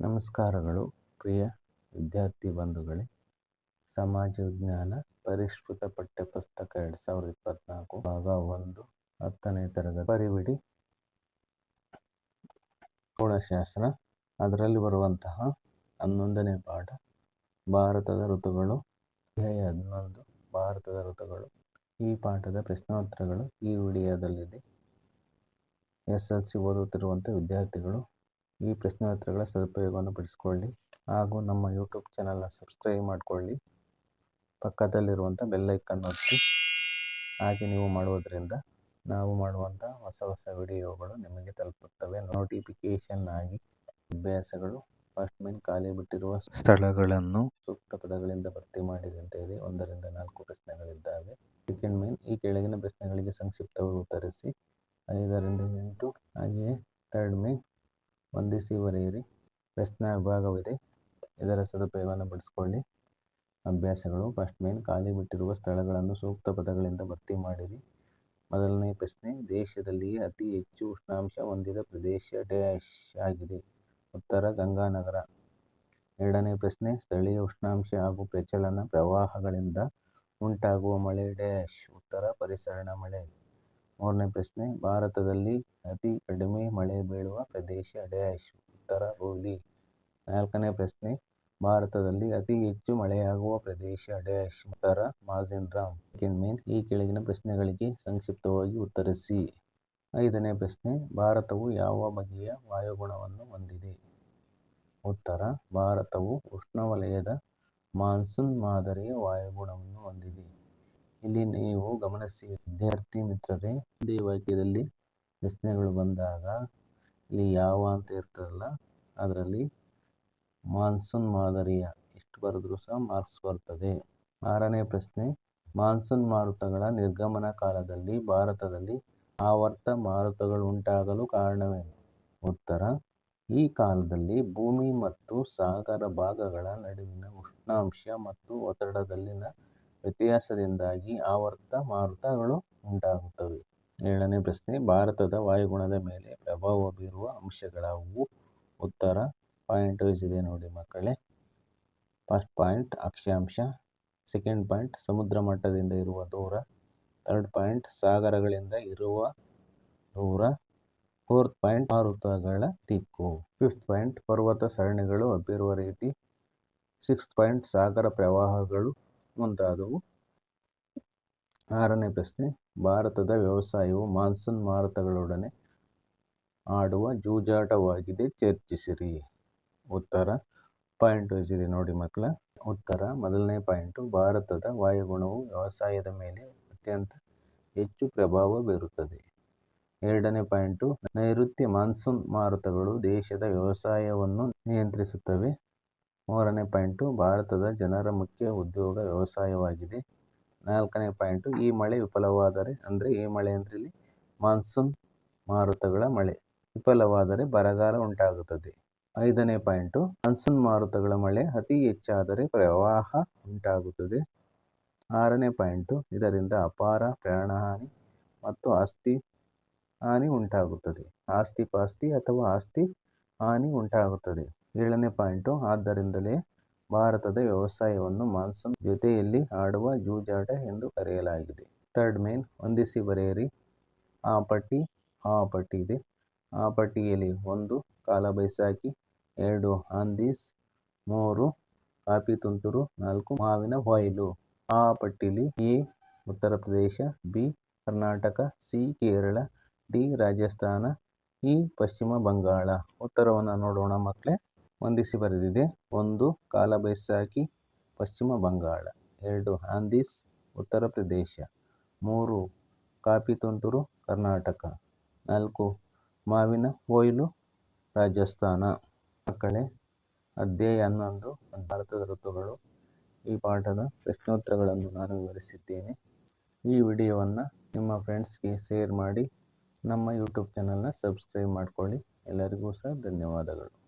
ನಮಸ್ಕಾರಗಳು, ಪ್ರಿಯ ವಿದ್ಯಾರ್ಥಿ ಬಂಧುಗಳೇ. ಸಮಾಜ ವಿಜ್ಞಾನ ಪರಿಷ್ಕೃತ ಪಠ್ಯಪುಸ್ತಕ ಎರಡು ಸಾವಿರದ ಇಪ್ಪತ್ತ್ನಾಲ್ಕು ಭಾಗ ಒಂದು, ಹತ್ತನೇ ತರಗತಿ. ಪರಿವಿಡಿ ಖಗೋಳಶಾಸ್ತ್ರ ಅದರಲ್ಲಿ ಬರುವಂತಹ ಹನ್ನೊಂದನೇ ಪಾಠ. ಭಾರತದ ಋತುಗಳು. ಹನ್ನೊಂದು, ಭಾರತದ ಋತುಗಳು. ಈ ಪಾಠದ ಪ್ರಶ್ನೋತ್ತರಗಳು ಈ ವಿಡಿಯೋದಲ್ಲಿದೆ. ಎಸ್ ಎಲ್ ಸಿ ಓದುತ್ತಿರುವಂಥ ವಿದ್ಯಾರ್ಥಿಗಳು ಈ ಪ್ರಶ್ನೋತ್ತರಗಳ ಸದುಪಯೋಗವನ್ನು ಪಡಿಸಿಕೊಳ್ಳಿ ಹಾಗೂ ನಮ್ಮ ಯೂಟ್ಯೂಬ್ ಚಾನಲ್ನ ಸಬ್ಸ್ಕ್ರೈಬ್ ಮಾಡಿಕೊಳ್ಳಿ. ಪಕ್ಕದಲ್ಲಿರುವಂಥ ಬೆಲ್ಲೈಕನ್ ಒತ್ತಿ. ಹಾಗೆ ನೀವು ಮಾಡುವುದರಿಂದ ನಾವು ಮಾಡುವಂಥ ಹೊಸ ಹೊಸ ವಿಡಿಯೋಗಳು ನಿಮಗೆ ತಲುಪುತ್ತವೆ. ನೋಟಿಫಿಕೇಷನ್ ಆಗಿ ಅಭ್ಯಾಸಗಳು ಫಸ್ಟ್ ಮೇನ್ ಖಾಲಿ ಬಿಟ್ಟಿರುವ ಸ್ಥಳಗಳನ್ನು ಸೂಕ್ತ ಪದಗಳಿಂದ ಭರ್ತಿ ಮಾಡಿದಂತೆ ಇದೆ ಒಂದರಿಂದ ನಾಲ್ಕು ಪ್ರಶ್ನೆಗಳಿದ್ದಾವೆ. ಸೆಕೆಂಡ್ ಮೇನ್ ಈ ಕೆಳಗಿನ ಪ್ರಶ್ನೆಗಳಿಗೆ ಸಂಕ್ಷಿಪ್ತವಾಗಿ ಉತ್ತರಿಸಿ. ಐದರಿಂದ ಎಂಟು ಹಾಗೆಯೇ ಥರ್ಡ್ ಮೇನ್ ಹೊಂದಿಸಿ ಬರೆಯಿರಿ. ಪ್ರಶ್ನೆ ವಿಭಾಗವಿದೆ. ಇದರ ಸದುಪಯೋಗವನ್ನು ಪಡಿಸಿಕೊಳ್ಳಿ. ಅಭ್ಯಾಸಗಳು. ಫಸ್ಟ್ ಮೇನ್, ಖಾಲಿ ಬಿಟ್ಟಿರುವ ಸ್ಥಳಗಳನ್ನು ಸೂಕ್ತ ಪದಗಳಿಂದ ಭರ್ತಿ ಮಾಡಿರಿ. ಮೊದಲನೇ ಪ್ರಶ್ನೆ, ದೇಶದಲ್ಲಿಯೇ ಅತಿ ಹೆಚ್ಚು ಉಷ್ಣಾಂಶ ಹೊಂದಿದ ಪ್ರದೇಶ ಡ್ಯಾಶ್ ಆಗಿದೆ. ಉತ್ತರ, ಗಂಗಾನಗರ. ಎರಡನೇ ಪ್ರಶ್ನೆ, ಸ್ಥಳೀಯ ಉಷ್ಣಾಂಶ ಹಾಗೂ ಪ್ರಚಲನ ಪ್ರವಾಹಗಳಿಂದ ಉಂಟಾಗುವ ಮಳೆ ಡ್ಯಾಶ್. ಉತ್ತರ, ಪರಿಸರಣ ಮಳೆ. ಮೂರನೇ ಪ್ರಶ್ನೆ, ಭಾರತದಲ್ಲಿ ಅತಿ ಕಡಿಮೆ ಮಳೆ ಬೀಳುವ ಪ್ರದೇಶ ಡ್ಯಾಶ್ ಉತ್ತರ ರೋಲಿ ನಾಲ್ಕನೇ ಪ್ರಶ್ನೆ, ಭಾರತದಲ್ಲಿ ಅತಿ ಹೆಚ್ಚು ಮಳೆಯಾಗುವ ಪ್ರದೇಶ ಡ್ಯಾಶ್ ಉತ್ತರ ಮಾಜಿನ್ರಾಮ್. ರಾಮ್ ಮೇನ್ ಈ ಕೆಳಗಿನ ಪ್ರಶ್ನೆಗಳಿಗೆ ಸಂಕ್ಷಿಪ್ತವಾಗಿ ಉತ್ತರಿಸಿ. ಐದನೇ ಪ್ರಶ್ನೆ, ಭಾರತವು ಯಾವ ಬಗೆಯ ವಾಯುಗುಣವನ್ನು ಹೊಂದಿದೆ? ಉತ್ತರ, ಭಾರತವು ಉಷ್ಣವಲಯದ ಮಾನ್ಸೂನ್ ಮಾದರಿಯ ವಾಯುಗುಣವನ್ನು ಹೊಂದಿದೆ. ಇಲ್ಲಿ ನೀವು ಗಮನಿಸಿ, ವಿದ್ಯಾರ್ಥಿ ಮಿತ್ರರೇ ಒಂದೇ ವಾಕ್ಯದಲ್ಲಿ ಪ್ರಶ್ನೆಗಳು ಬಂದಾಗ, ಇಲ್ಲಿ ಯಾವ ಅಂತ ಇರ್ತದಲ್ಲ, ಅದರಲ್ಲಿ ಮಾನ್ಸೂನ್ ಮಾದರಿಯ ಎಷ್ಟು ಬರೆದ್ರೂ ಸಹ ಮಾರ್ಕ್ಸ್ ಬರ್ತದೆ. ಆರನೇ ಪ್ರಶ್ನೆ, ಮಾನ್ಸೂನ್ ಮಾರುತಗಳ ನಿರ್ಗಮನ ಕಾಲದಲ್ಲಿ ಭಾರತದಲ್ಲಿ ಆವರ್ತ ಮಾರುತಗಳು ಉಂಟಾಗಲು ಕಾರಣವೇನು? ಉತ್ತರ, ಈ ಕಾಲದಲ್ಲಿ ಭೂಮಿ ಮತ್ತು ಸಾಗರ ಭಾಗಗಳ ನಡುವಿನ ಉಷ್ಣಾಂಶ ಮತ್ತು ಒತ್ತಡದಲ್ಲಿನ ವ್ಯತ್ಯಾಸದಿಂದಾಗಿ ಆವರ್ತ ಮಾರುತಗಳು ಉಂಟಾಗುತ್ತವೆ. ಏಳನೇ ಪ್ರಶ್ನೆ, ಭಾರತದ ವಾಯುಗುಣದ ಮೇಲೆ ಪ್ರಭಾವ ಬೀರುವ ಅಂಶಗಳಾವುವು? ಉತ್ತರ, ಪಾಯಿಂಟ್ ವೈಸ್ ಇದೆ ನೋಡಿ ಮಕ್ಕಳೇ. ಫಸ್ಟ್ ಪಾಯಿಂಟ್, ಅಕ್ಷಾಂಶ. ಸೆಕೆಂಡ್ ಪಾಯಿಂಟ್, ಸಮುದ್ರ ಮಟ್ಟದಿಂದ ಇರುವ ದೂರ. ಥರ್ಡ್ ಪಾಯಿಂಟ್, ಸಾಗರಗಳಿಂದ ಇರುವ ದೂರ. ಫೋರ್ತ್ ಪಾಯಿಂಟ್, ಮಾರುತಗಳ ದಿಕ್ಕು. ಫಿಫ್ತ್ ಪಾಯಿಂಟ್, ಪರ್ವತ ಸರಣಿಗಳು ಹಬ್ಬಿರುವ ರೀತಿ. ಸಿಕ್ಸ್ತ್ ಪಾಯಿಂಟ್, ಸಾಗರ ಪ್ರವಾಹಗಳು ಮುಂತಾದವು. ಆರನೇ ಪ್ರಶ್ನೆ, ಭಾರತದ ವ್ಯವಸಾಯವು ಮಾನ್ಸೂನ್ ಮಾರುತಗಳೊಡನೆ ಆಡುವ ಜೂಜಾಟವಾಗಿದೆ, ಚರ್ಚಿಸಿರಿ. ಉತ್ತರ, ಪಾಯಿಂಟ್ ವೈಸ್ ಇದೆ ನೋಡಿ ಮಕ್ಕಳ. ಉತ್ತರ, ಮೊದಲನೇ ಪಾಯಿಂಟು, ಭಾರತದ ವಾಯುಗುಣವು ವ್ಯವಸಾಯದ ಮೇಲೆ ಅತ್ಯಂತ ಹೆಚ್ಚು ಪ್ರಭಾವ ಬೀರುತ್ತದೆ. ಎರಡನೇ ಪಾಯಿಂಟು, ನೈಋತ್ಯ ಮಾನ್ಸೂನ್ ಮಾರುತಗಳು ದೇಶದ ವ್ಯವಸಾಯವನ್ನು ನಿಯಂತ್ರಿಸುತ್ತವೆ. ಮೂರನೇ ಪಾಯಿಂಟು, ಭಾರತದ ಜನರ ಮುಖ್ಯ ಉದ್ಯೋಗ ವ್ಯವಸಾಯವಾಗಿದೆ. ನಾಲ್ಕನೇ ಪಾಯಿಂಟು, ಈ ಮಳೆ ವಿಫಲವಾದರೆ, ಅಂದರೆ ಈ ಮಳೆ ಅಂದರೆ ಇಲ್ಲಿ ಮಾನ್ಸೂನ್ ಮಾರುತಗಳ ಮಳೆ ವಿಫಲವಾದರೆ ಬರಗಾಲ ಉಂಟಾಗುತ್ತದೆ. ಐದನೇ ಪಾಯಿಂಟು, ಮಾನ್ಸೂನ್ ಮಾರುತಗಳ ಮಳೆ ಅತಿ ಹೆಚ್ಚಾದರೆ ಪ್ರವಾಹ ಉಂಟಾಗುತ್ತದೆ. ಆರನೇ ಪಾಯಿಂಟು, ಇದರಿಂದ ಅಪಾರ ಪ್ರಾಣಹಾನಿ ಮತ್ತು ಆಸ್ತಿ ಹಾನಿ ಉಂಟಾಗುತ್ತದೆ. ಆಸ್ತಿ ಪಾಸ್ತಿ ಅಥವಾ ಆಸ್ತಿ ಹಾನಿ ಉಂಟಾಗುತ್ತದೆ. ಏಳನೇ ಪಾಯಿಂಟು, ಆದ್ದರಿಂದಲೇ ಭಾರತದ ವ್ಯವಸಾಯವನ್ನು ಮಾನ್ಸೂನ್ ಜೊತೆಯಲ್ಲಿ ಆಡುವ ಜೂಜಾಟ ಎಂದು ಕರೆಯಲಾಗಿದೆ. ಥರ್ಡ್ ಮೇನ್, ಹೊಂದಿಸಿ ಬರೆಯಿರಿ. ಆ ಪಟ್ಟಿ ಆ ಪಟ್ಟಿ ಇದೆ. ಆ ಪಟ್ಟಿಯಲ್ಲಿ ಒಂದು ಕಾಲಬೈಸಾಖಿ ಎರಡು ಆಂದೀಸ್ ಮೂರು ಕಾಫಿ ತುಂತುರು ನಾಲ್ಕು, ಮಾವಿನ ಹೊಯ್ಲು. ಆ ಪಟ್ಟಿಲಿ A, Uttar Pradesh, B, Karnataka, C, Kerala, D, Rajasthan E Paschim Bangala ಉತ್ತರವನ್ನು ನೋಡೋಣ ಮಕ್ಕಳೇ ಹೊಂದಿಸಿ ಬರೆದಿದೆ. ಒಂದು, ಕಾಲ ಬೈಸಾಖಿ ಪಶ್ಚಿಮ ಬಂಗಾಳ. ಎರಡು ಆಂದೀಸ್ ಉತ್ತರ ಪ್ರದೇಶ. ಮೂರು ಕಾಪಿ ತುಂತುರು ಕರ್ನಾಟಕ. ನಾಲ್ಕು, ಮಾವಿನ ಕೊಯ್ಲು ರಾಜಸ್ಥಾನ. ಮಕ್ಕಳೇ, ಅಧ್ಯಾಯ ಹನ್ನೊಂದು, ಭಾರತದ ಋತುಗಳು. ಈ ಪಾಠದ ಪ್ರಶ್ನೋತ್ತರಗಳನ್ನು ನಾನು ವಿವರಿಸಿದ್ದೇನೆ. ಈ ವಿಡಿಯೋವನ್ನು ನಿಮ್ಮ ಫ್ರೆಂಡ್ಸ್ಗೆ ಶೇರ್ ಮಾಡಿ ನಮ್ಮ ಯೂಟ್ಯೂಬ್ ಚಾನಲ್ನ ಸಬ್ಸ್ಕ್ರೈಬ್ ಮಾಡಿಕೊಳ್ಳಿ. ಎಲ್ಲರಿಗೂ ಸಹ ಧನ್ಯವಾದಗಳು.